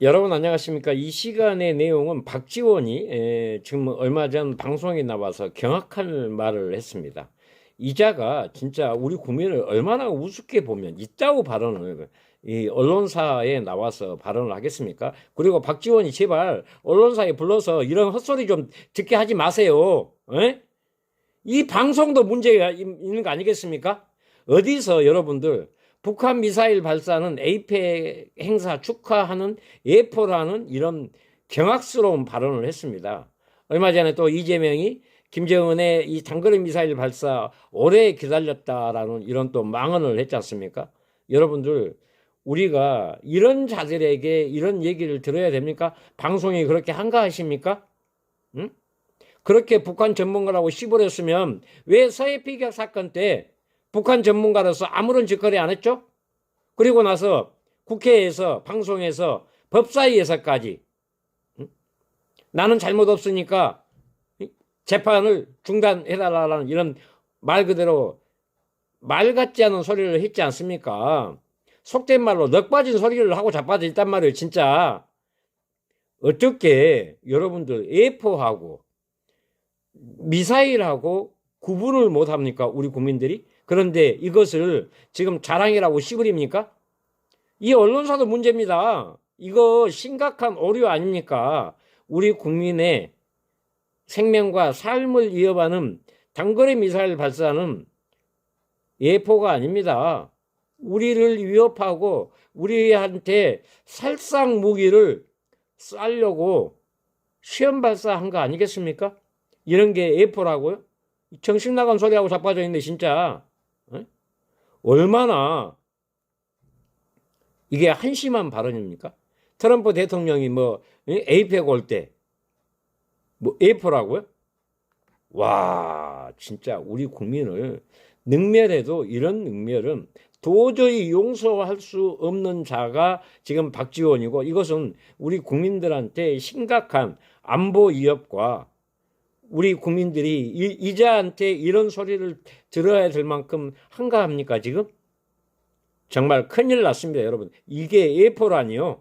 여러분 안녕하십니까? 이 시간의 내용은 박지원이 에, 지금 얼마 전 방송에 나와서 경악할 말을 했습니다. 이자가 진짜 우리 국민을 얼마나 우습게 보면 이따구 발언을 이 언론사에 나와서 발언을 하겠습니까? 그리고 박지원이 제발 언론사에 불러서 이런 헛소리 좀 듣게 하지 마세요. 에? 이 방송도 문제가 있- 있는 거 아니겠습니까? 어디서 여러분들 북한 미사일 발사는 에이펙 행사 축하하는 예포라는 이런 경악스러운 발언을 했습니다. 얼마 전에 또 이재명이 김정은의 이 단거리 미사일 발사 오래 기다렸다라는 이런 또 망언을 했지 않습니까? 여러분들 우리가 이런 자들에게 이런 얘기를 들어야 됩니까? 방송이 그렇게 한가하십니까? 응? 그렇게 북한 전문가라고 씹어렸으면 왜 서해 피격 사건 때 북한 전문가로서 아무런 짓거리 안 했죠? 그리고 나서 국회에서 방송에서 법사위에서까지 응? 나는 잘못 없으니까 이? 재판을 중단해달라는 이런 말 그대로 말 같지 않은 소리를 했지 않습니까? 속된 말로 넉 빠진 소리를 하고 자빠져 있단 말이에요, 진짜. 어떻게 여러분들 A4하고 미사일하고 구분을 못 합니까? 우리 국민들이? 그런데 이것을 지금 자랑이라고 씹으립니까? 이 언론사도 문제입니다. 이거 심각한 오류 아닙니까? 우리 국민의 생명과 삶을 위협하는 단거리 미사일 발사는 예포가 아닙니다. 우리를 위협하고 우리한테 살상 무기를 쏴려고 시험 발사한 거 아니겠습니까? 이런 게 예포라고요? 정신 나간 소리하고 자빠져 있는데 진짜 어? 얼마나 이게 한심한 발언입니까? 트럼프 대통령이 뭐 에이펙 올 때 뭐 에이포라고요? 와 진짜 우리 국민을 능멸해도 이런 능멸은 도저히 용서할 수 없는 자가 지금 박지원이고 이것은 우리 국민들한테 심각한 안보 위협과 우리 국민들이 이, 이자한테 이런 소리를 들어야 될 만큼 한가합니까 지금? 정말 큰일 났습니다 여러분 이게 A4라니요